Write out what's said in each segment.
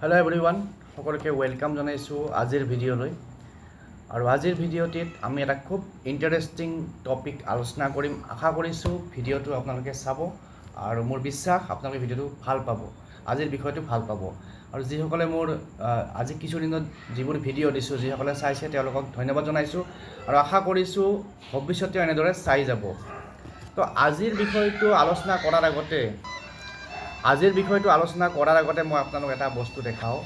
Hello' everyone সকলোকে welcome জনাইছোঁ আজিৰ ভিডিঅ'লৈ। আৰু আজিৰ ভিডিঅ'টিত আমি এটা খুব ইণ্টাৰেষ্টিং টপিক আলোচনা কৰিম। আশা কৰিছোঁ ভিডিঅ'টো আপোনালোকে চাব আৰু মোৰ বিশ্বাস আপোনালোকে ভিডিঅ'টো ভালো পাব, আজিৰ বিষয়টো ভালো পাব। আৰু যিসকলে মোৰ আজি কিছুদিনত যিবোৰ ভিডিঅ' দিছোঁ, যিসকলে চাইছে তেওঁলোকক ধন্যবাদ জনাইছোঁ। আৰু আশা কৰিছোঁ ভৱিষ্যতেও এনেদৰে চাই যাব। তো আজিৰ বিষয়টো আলোচনা কৰাৰ আগতে আজিৰ বিষয়টো আলোচনা কৰাৰ আগতে মই আপোনালোক এটা বস্তু দেখাওঁ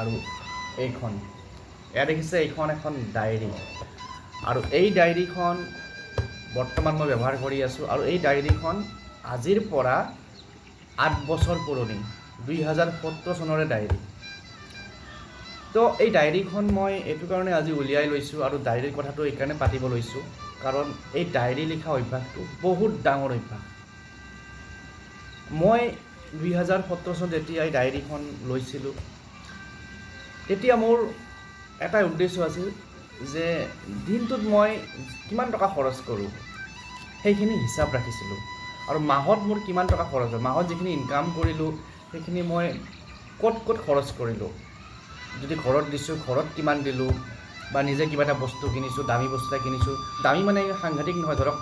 আৰু এইখন। দেখিছে এইখন এখন ডায়েৰী। আৰু এই ডায়েৰীখন বৰ্তমান মই ব্যৱহাৰ কৰি আছোঁ আৰু এই ডায়েৰীখন আজিৰ পৰা আঠ বছৰ পুৰণি দুই হাজাৰ সোতৰ চনৰে ডায়েৰী। তো এই ডায়েৰীখন মই এইটো কাৰণে আজি উলিয়াই লৈছোঁ আৰু ডায়েৰীৰ কথাটো এইকাৰণে পাতিব লৈছোঁ, কাৰণ এই ডায়েৰী লিখা অভ্যাসটো বহুত ডাঙৰ অভ্যাস। মই দুই হাজাৰ সোতৰ চনত যেতিয়া এই ডায়েৰীখন লৈছিলোঁ তেতিয়া মোৰ এটাই উদ্দেশ্য আছিল যে দিনটোত মই কিমান টকা খৰচ কৰোঁ সেইখিনি হিচাপ ৰাখিছিলোঁ। আৰু মাহত মোৰ কিমান টকা খৰচ হয় মাহত যিখিনি ইনকাম কৰিলোঁ সেইখিনি মই ক'ত ক'ত খৰচ কৰিলোঁ। যদি ঘৰত দিছোঁ ঘৰত কিমান দিলোঁ বা নিজে কিবা এটা বস্তু কিনিছোঁ দামী বস্তু এটা কিনিছোঁ দামী মানে সাংঘাতিক নহয় ধৰক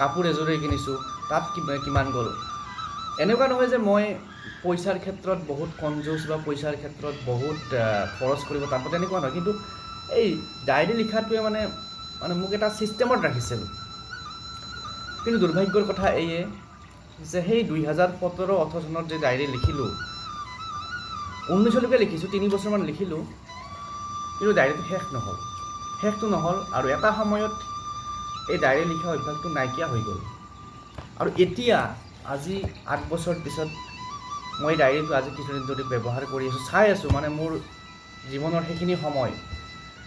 কাপোৰ এযোৰে কিনিছোঁ তাত কিমান গ'ল? এনেকুৱা নহয় যে মই পইচাৰ ক্ষেত্ৰত বহুত কনজুচ বা পইচাৰ ক্ষেত্ৰত বহুত খৰচ কৰিব পাওঁ তেনেকুৱা নহয়। কিন্তু এই ডায়েৰী লিখাটোৱে মানে মানে মোক এটা ছিষ্টেমত ৰাখিছিল। কিন্তু দুৰ্ভাগ্যৰ কথা এইয়ে যে সেই দুই হাজাৰ সোতৰ ওঠৰ চনত যে ডায়েৰী লিখিলোঁ, ঊনৈছলৈকে লিখিছোঁ, তিনি বছৰমান লিখিলোঁ, কিন্তু ডায়েৰীটো শেষ নহ'ল। শেষটো নহ'ল আৰু এটা সময়ত এই ডায়েৰী লিখা অভ্যাসটো নাইকিয়া হৈ গ'ল। আৰু এতিয়া আজি আঠ বছৰ পিছত মই ডায়েৰীটো আজি কিছুদিন ধৰি ব্যৱহাৰ কৰি আছোঁ, চাই আছোঁ মানে মোৰ জীৱনৰ সেইখিনি সময়।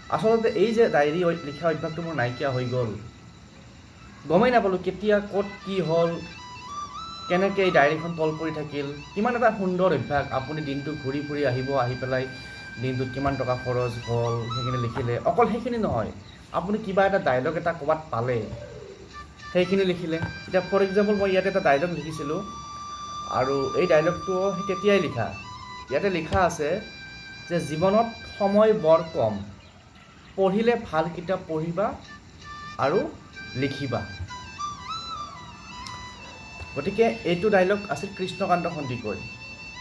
আচলতে এই যে ডায়েৰী লিখা অভ্যাসটো মোৰ নাইকিয়া হৈ গ'ল। গমেই নাপালোঁ কেতিয়া, ক'ত কি হ'ল, কেনেকৈ এই ডায়েৰীখন তল পৰি থাকিল। কিমান এটা সুন্দৰ অভ্যাস, আপুনি দিনটো ঘূৰি ফুৰি আহিব, আহি পেলাই দিনটোত কিমান টকা খৰচ হ'ল, সেইখিনি লিখিলে। অকল সেইখিনি নহয়, আপুনি কিবা এটা ডায়লগ এটা ক'ৰবাত পালে। সেইখিনি লিখিলে। এতিয়া ফৰ এক্সাম্পল মই ইয়াতে এটা ডায়লগ লিখিছিলোঁ। আৰু এই ডায়লগটো সেই তেতিয়াই লিখা। ইয়াতে লিখা আছে যে, জীৱনত সময় বৰ কম। পঢ়িলে ভালো কিতাপ পঢ়িবা আৰু লিখিবা। গতিকে, এইটো ডায়লগ আছিল কৃষ্ণকান্ত সন্দিকৈ।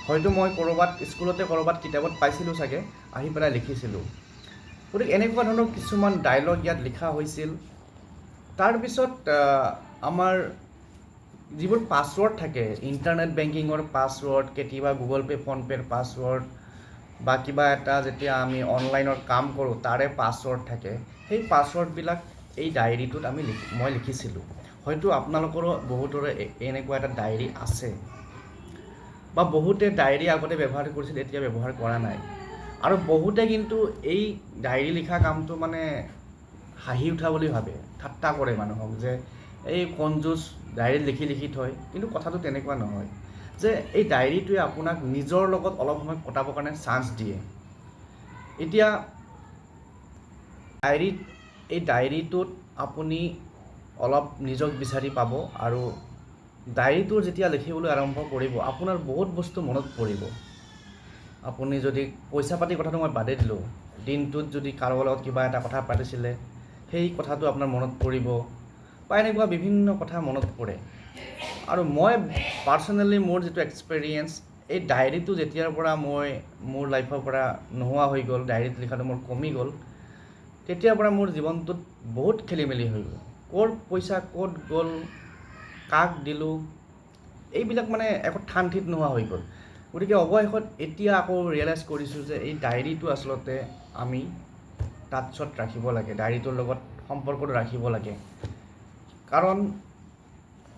হয়তো মই ক'ৰবাত, স্কুলতে ক'ৰবাত কিতাপত পাইছিলোঁ চাগে, আহি পেলাই লিখিছিলোঁ। গতিকে, এনেকুৱা ধৰণৰ কিছুমান ডায়লগ ইয়াত লিখা হৈছিল। তাৰপিছত আমাৰ যিবোৰ পাছৱৰ্ড থাকে ইণ্টাৰনেট বেংকিঙৰ পাছৱৰ্ড কেতিয়াবা গুগল পে' ফোনপে'ৰ পাছৱৰ্ড বা কিবা এটা যেতিয়া আমি অনলাইনৰ কাম কৰোঁ, তাৰে পাছৱৰ্ড থাকে। সেই পাছৱৰ্ডবিলাক এই ডায়েৰীটোত আমি লিখি, মই লিখিছিলোঁ। হয়তো আপোনালোকৰো বহুতৰে এনেকুৱা এটা ডায়েৰী আছে। বা বহুতে ডায়েৰী আগতে ব্যৱহাৰ কৰিছিল, এতিয়া ব্যৱহাৰ কৰা নাই। আৰু বহুতে কিন্তু এই ডায়েৰী লিখা কামটো মানে হাঁহি উঠা বুলি ভাবে, ঠাট্টা কৰে মানুহক যে, এই কনজুচ ডায়েৰীত লিখি লিখি থয়। কিন্তু কথাটো তেনেকুৱা নহয় যে, এই ডায়েৰীটোৱে আপোনাক নিজৰ লগত অলপ সময় কটাবৰ কাৰণে চান্স দিয়ে। এতিয়া, ডায়েৰীত, এই ডায়েৰীটোত আপুনি অলপ নিজক বিচাৰি পাব আৰু ডায়েৰীটো যেতিয়া লিখিবলৈ আৰম্ভ কৰিব, আপোনাৰ বহুত বস্তু মনত পৰিব। আপুনি যদি পইচা পাতিৰ কথাটো মই বাদেই দিলোঁ, দিনটোত যদি কাৰোবাৰ লগত কিবা এটা কথা পাতিছিলে সেই কথাটো আপোনাৰ মনত পৰিব বা এনেকুৱা বিভিন্ন কথা মনত পৰে। আৰু মই পাৰ্চনেলি মোৰ যিটো এক্সপেৰিয়েঞ্চ এই ডায়েৰীটো যেতিয়াৰ পৰা মই মোৰ লাইফৰ পৰা নোহোৱা হৈ গ'ল ডায়েৰীত লিখাটো মোৰ কমি গ'ল, তেতিয়াৰ পৰা মোৰ জীৱনটোত বহুত খেলি মেলি হৈ গ'ল। ক'ৰ পইচা ক'ত গ'ল, কাক দিলোঁ, এইবিলাক মানে একো ঠান ঠিক নোহোৱা হৈ গ'ল। গতিকে অৱশেষত এতিয়া আকৌ ৰিয়েলাইজ কৰিছোঁ যে এই ডায়েৰীটো আচলতে আমি টাচত ৰাখিব লাগে ডায়েৰীটোৰ লগত সম্পৰ্কটো ৰাখিব লাগে। কাৰণ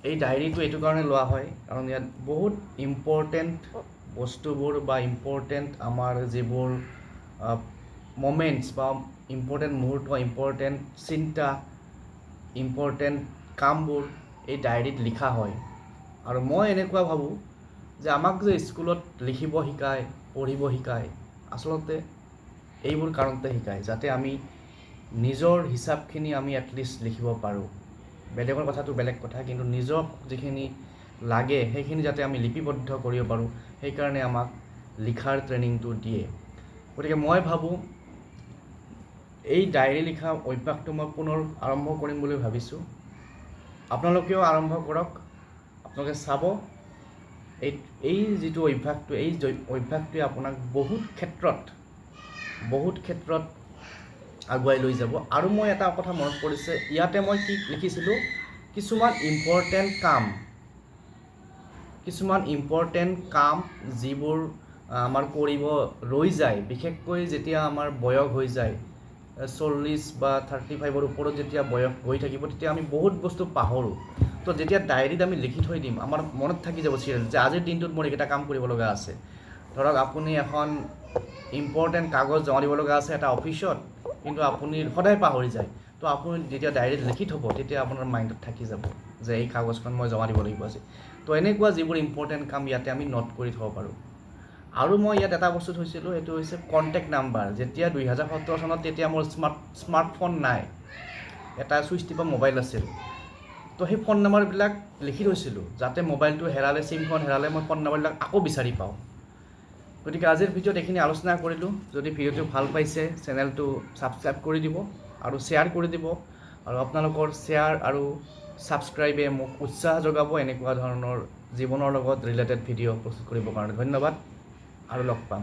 এই ডায়েৰীটো এইটো কাৰণে লোৱা হয় কাৰণ ইয়াত বহুত ইম্পৰ্টেণ্ট বস্তুবোৰ বা ইম্পৰ্টেণ্ট আমাৰ যিবোৰ মমেণ্টছ বা ইম্পৰ্টেণ্ট মুহূৰ্ত ইম্পৰ্টেণ্ট চিন্তা ইম্পৰ্টেণ্ট কামবোৰ এই ডায়েৰীত লিখা হয়। আৰু মই এনেকুৱা ভাবোঁ যে আমাক যে স্কুলত লিখিব শিকায় পঢ়িব শিকায় আচলতে এইবোৰ কাৰণতে শিকায় যাতে আমি নিজৰ হিচাপখিনি আমি এটলিষ্ট লিখিব পাৰোঁ। বেলেগৰ কথাটো বেলেগ কথা, কিন্তু নিজক যিখিনি লাগে, সেইখিনি যাতে আমি লিপিবদ্ধ কৰিব পাৰোঁ, সেইকাৰণে আমাক লিখাৰ ট্ৰেইনিংটো দিয়ে। গতিকে মই ভাবোঁ, এই ডায়েৰী লিখা অভ্যাসটো মই পুনৰ আৰম্ভ কৰিম বুলি ভাবিছোঁ। আপোনালোকেও আৰম্ভ কৰক, আপোনালোকে চাব। এই এই যিটো অভ্যাসটো, এই অভ্যাসটোৱে আপোনাক বহুত ক্ষেত্ৰত বহুত ক্ষেত্ৰত আগুৱাই লৈ যাব। আৰু মই এটা কথা মনত পৰিছে, ইয়াতে মই কি লিখিছিলোঁ, কিছুমান ইম্পৰ্টেণ্ট কাম, কিছুমান ইম্পৰ্টেণ্ট কাম যিবোৰ আমাৰ কৰিব ৰৈ যায়, বিশেষকৈ যেতিয়া আমাৰ বয়স হৈ যায় চল্লিছ বা থাৰ্টি ফাইভৰ ওপৰত যেতিয়া বয়স গৈ থাকিব, তেতিয়া আমি বহুত বস্তু পাহৰোঁ। তো যেতিয়া ডায়েৰীত আমি লিখি থৈ দিম, আমাৰ মনত থাকি যাব চিৰিয়েল যে আজিৰ দিনটোত মোৰ এইকেইটা কাম কৰিব লগা আছে। ধৰক, আপুনি এখন ইম্পৰ্টেণ্ট কাগজ জমা দিব লগা আছে এটা অফিচত কিন্তু আপুনি সদায় পাহৰি যায়। তো আপুনি যেতিয়া ডায়েৰীত লিখি থ'ব, তেতিয়া আপোনাৰ মাইণ্ডত থাকি যাব যে এই কাগজখন মই জমা দিব লাগিব আজি। তো এনেকুৱা যিবোৰ ইম্পৰ্টেণ্ট কাম ইয়াতে আমি নোট কৰি থ'ব পাৰোঁ। আৰু মই ইয়াত এটা বস্তু থৈছিলোঁ সেইটো হৈছে কণ্টেক্ট নাম্বাৰ যেতিয়া দুহেজাৰ সোতৰ চনত তেতিয়া মোৰ স্মাৰ্ট স্মাৰ্টফোন নাই। এটা চুইচ টিপা মোবাইল আছিল। তো সেই ফোন নম্বৰবিলাক লিখি থৈছিলোঁ, যাতে মোবাইলটো হেৰালে চিমখন হেৰালে মই ফোন নম্বৰবিলাক আকৌ বিচাৰি পাওঁ। গতিকে আজিৰ ভিডিঅ'ত এইখিনি আলোচনা কৰিলোঁ। যদি ভিডিঅ'টো ভালো পাইছে, চেনেলটো ছাবস্ক্ৰাইব কৰি দিব আৰু শ্বেয়াৰ কৰি দিব। আৰু আপোনালোকৰ শ্বেয়াৰ আৰু ছাবস্ক্ৰাইবে মোক উৎসাহ যোগাব এনেকুৱা ধৰণৰ জীৱনৰ লগত ৰিলেটেড ভিডিঅ' প্ৰস্তুত কৰিবৰ কাৰণে ধন্যবাদ আৰু লগ পাম।